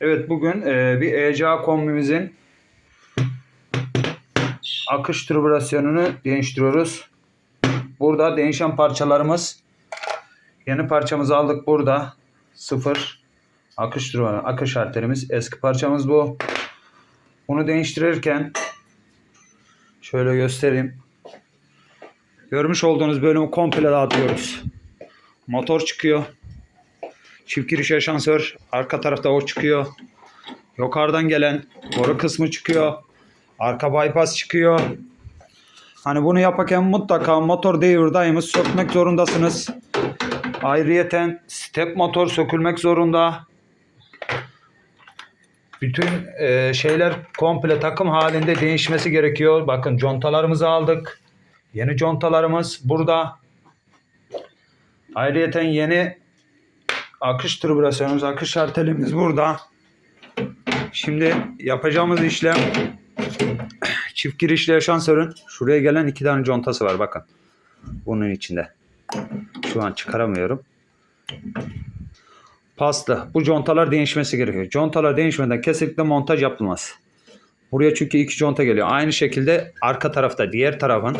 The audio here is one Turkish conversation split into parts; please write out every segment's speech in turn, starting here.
Evet bugün e, bir ECA kombimizin akış tribülasyonunu değiştiriyoruz. Burada değişen parçalarımız yeni parçamızı aldık burada. Sıfır akış tribülasyonu, akış arterimiz. Eski parçamız bu. Bunu değiştirirken şöyle göstereyim. Görmüş olduğunuz bölümü komple dağıtıyoruz. Motor çıkıyor. Çift giriş aşansör. Arka tarafta o çıkıyor. Yukarıdan gelen boru kısmı çıkıyor. Arka bypass çıkıyor. Hani bunu yaparken mutlaka motor devir daimi sökmek zorundasınız. Ayrıyeten step motor sökülmek zorunda. Bütün e, şeyler komple takım halinde değişmesi gerekiyor. Bakın contalarımızı aldık. Yeni contalarımız burada. Ayrıyeten yeni akış tribülasyonumuz, akış şartelimiz burada. Şimdi yapacağımız işlem çift girişli aşansörün şuraya gelen iki tane contası var bakın. Bunun içinde. Şu an çıkaramıyorum. Paslı. Bu contalar değişmesi gerekiyor. Contalar değişmeden kesinlikle montaj yapılmaz. Buraya çünkü iki conta geliyor. Aynı şekilde arka tarafta diğer tarafın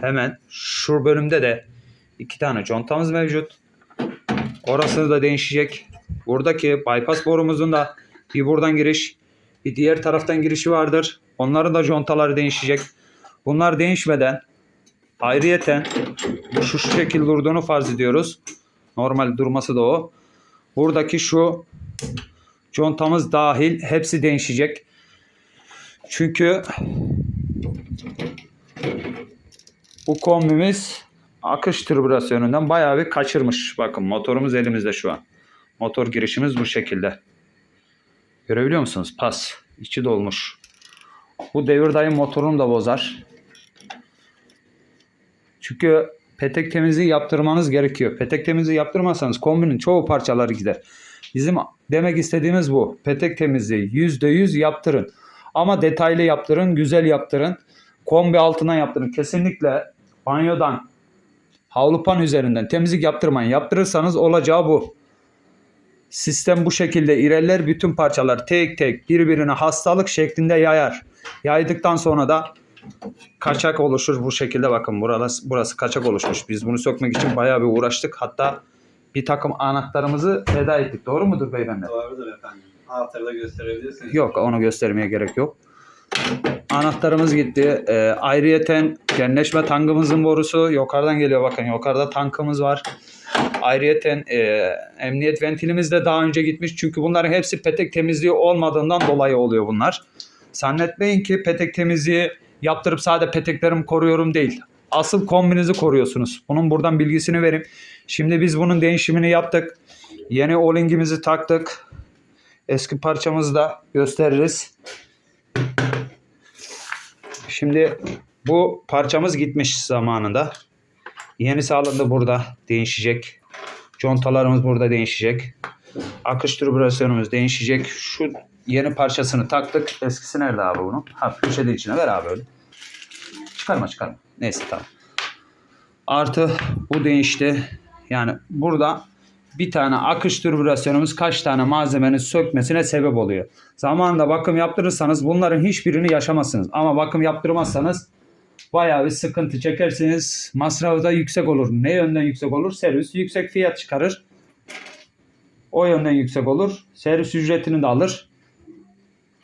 hemen şu bölümde de iki tane contamız mevcut. Orası da değişecek. Buradaki bypass borumuzun da bir buradan giriş, bir diğer taraftan girişi vardır. Onların da contaları değişecek. Bunlar değişmeden ayrıyeten şu şekil durduğunu farz ediyoruz. Normal durması da o. Buradaki şu contamız dahil hepsi değişecek. Çünkü bu kombimiz akış tribülasyonundan bayağı bir kaçırmış. Bakın motorumuz elimizde şu an. Motor girişimiz bu şekilde. Görebiliyor musunuz? Pas. içi dolmuş. Bu devir daim motorunu da bozar. Çünkü petek temizliği yaptırmanız gerekiyor. Petek temizliği yaptırmazsanız kombinin çoğu parçaları gider. Bizim demek istediğimiz bu. Petek temizliği %100 yaptırın. Ama detaylı yaptırın, güzel yaptırın. Kombi altına yaptırın. Kesinlikle banyodan, havlu pan üzerinden temizlik yaptırmayın. Yaptırırsanız olacağı bu. Sistem bu şekilde ilerler. Bütün parçalar tek tek birbirine hastalık şeklinde yayar. Yaydıktan sonra da kaçak oluşur bu şekilde bakın burası, burası kaçak oluşmuş. Biz bunu sökmek için bayağı bir uğraştık. Hatta bir takım anahtarımızı feda ettik. Doğru mudur beyefendi? Doğrudur efendim. Anahtarı da gösterebilirsiniz. Yok onu göstermeye gerek yok. Anahtarımız gitti. Ee, ayrıyeten genleşme tankımızın borusu yukarıdan geliyor. Bakın yukarıda tankımız var. Ayrıyeten e, emniyet ventilimiz de daha önce gitmiş. Çünkü bunların hepsi petek temizliği olmadığından dolayı oluyor bunlar. Zannetmeyin ki petek temizliği yaptırıp sadece peteklerimi koruyorum değil. Asıl kombinizi koruyorsunuz. Bunun buradan bilgisini vereyim. Şimdi biz bunun değişimini yaptık. Yeni o-ringimizi taktık. Eski parçamızı da gösteririz. Şimdi bu parçamız gitmiş zamanında. Yenisi alındı burada değişecek. Contalarımız burada değişecek. Akış tribülasyonumuz değişecek. Şu yeni parçasını taktık. Eskisi nerede abi bunun? Ha köşede içine ver abi öyle. Çıkarma çıkarma. Neyse tamam. Artı bu değişti. Yani burada bir tane akış tribülasyonumuz kaç tane malzemenin sökmesine sebep oluyor. Zamanında bakım yaptırırsanız bunların hiçbirini yaşamazsınız. Ama bakım yaptırmazsanız bayağı bir sıkıntı çekersiniz. Masrafı da yüksek olur. Ne yönden yüksek olur? Servis yüksek fiyat çıkarır. O yönden yüksek olur. Servis ücretini de alır.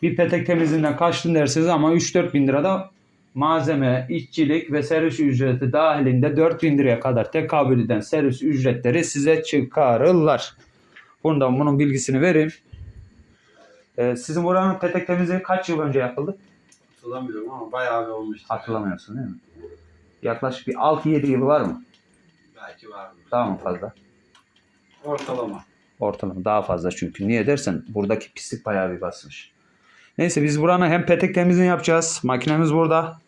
Bir petek temizliğinden kaçtın dersiniz ama 3-4 bin lira da malzeme, işçilik ve servis ücreti dahilinde 4 bin liraya kadar tekabül eden servis ücretleri size çıkarırlar. Bundan bunun bilgisini vereyim. Ee, sizin buranın petek temizliği kaç yıl önce yapıldı? Hatırlamıyorum ama bayağı bir olmuştu. Hatırlamıyorsun değil mi? Yaklaşık bir 6-7 yıl var mı? Belki vardır. Daha mı fazla? Ortalama. Ortalama daha fazla çünkü. Niye dersen buradaki pislik bayağı bir basmış. Neyse biz buranın hem petek temizliğini yapacağız. Makinemiz burada.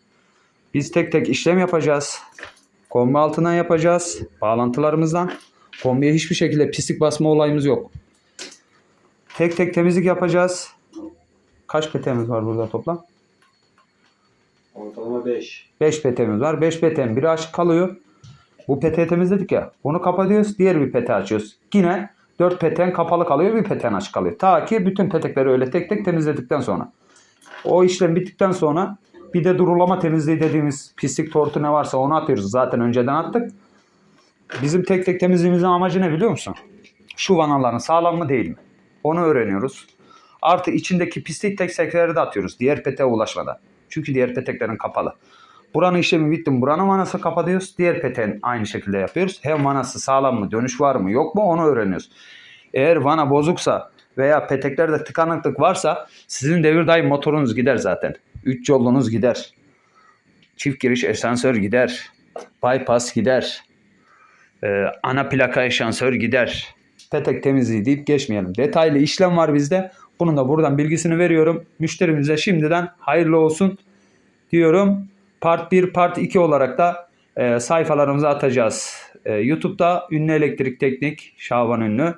Biz tek tek işlem yapacağız. Kombi altından yapacağız. Bağlantılarımızdan. Kombiye hiçbir şekilde pislik basma olayımız yok. Tek tek temizlik yapacağız. Kaç petemiz var burada toplam? Ortalama 5. 5 petemiz var. 5 petem biri açık kalıyor. Bu peteği temizledik ya. Bunu kapatıyoruz. Diğer bir pete açıyoruz. Yine 4 peten kapalı kalıyor bir peten açık kalıyor. Ta ki bütün petekleri öyle tek tek temizledikten sonra. O işlem bittikten sonra bir de durulama temizliği dediğimiz pislik tortu ne varsa onu atıyoruz. Zaten önceden attık. Bizim tek tek temizliğimizin amacı ne biliyor musun? Şu vanaların sağlam mı değil mi? Onu öğreniyoruz. Artı içindeki pislik tek tekleri de atıyoruz. Diğer peteğe ulaşmadan. Çünkü diğer peteklerin kapalı. Buranın işlemi bitti mi? Buranın vanası kapatıyoruz. Diğer peteğin aynı şekilde yapıyoruz. Hem vanası sağlam mı? Dönüş var mı? Yok mu? Onu öğreniyoruz. Eğer vana bozuksa veya peteklerde tıkanıklık varsa sizin devir daim motorunuz gider zaten. 3 yolunuz gider. Çift giriş esansör gider. Bypass gider. Ee, ana plaka eşansör gider. Petek temizliği deyip geçmeyelim. Detaylı işlem var bizde. Bunun da buradan bilgisini veriyorum. Müşterimize şimdiden hayırlı olsun diyorum. Part 1, Part 2 olarak da e, sayfalarımıza atacağız. E, YouTube'da Ünlü Elektrik Teknik, Şaban Ünlü.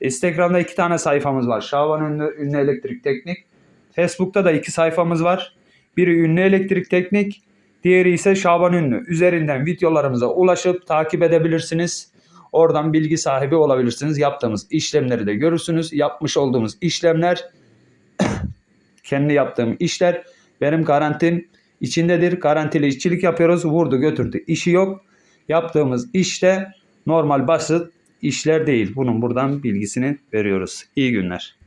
Instagram'da iki tane sayfamız var. Şaban Ünlü, Ünlü Elektrik Teknik. Facebook'ta da iki sayfamız var. Biri Ünlü Elektrik Teknik, diğeri ise Şaban Ünlü. Üzerinden videolarımıza ulaşıp takip edebilirsiniz. Oradan bilgi sahibi olabilirsiniz. Yaptığımız işlemleri de görürsünüz. Yapmış olduğumuz işlemler kendi yaptığım işler benim garantim içindedir. Garantili işçilik yapıyoruz. Vurdu götürdü. İşi yok. Yaptığımız işte normal basit işler değil. Bunun buradan bilgisini veriyoruz. İyi günler.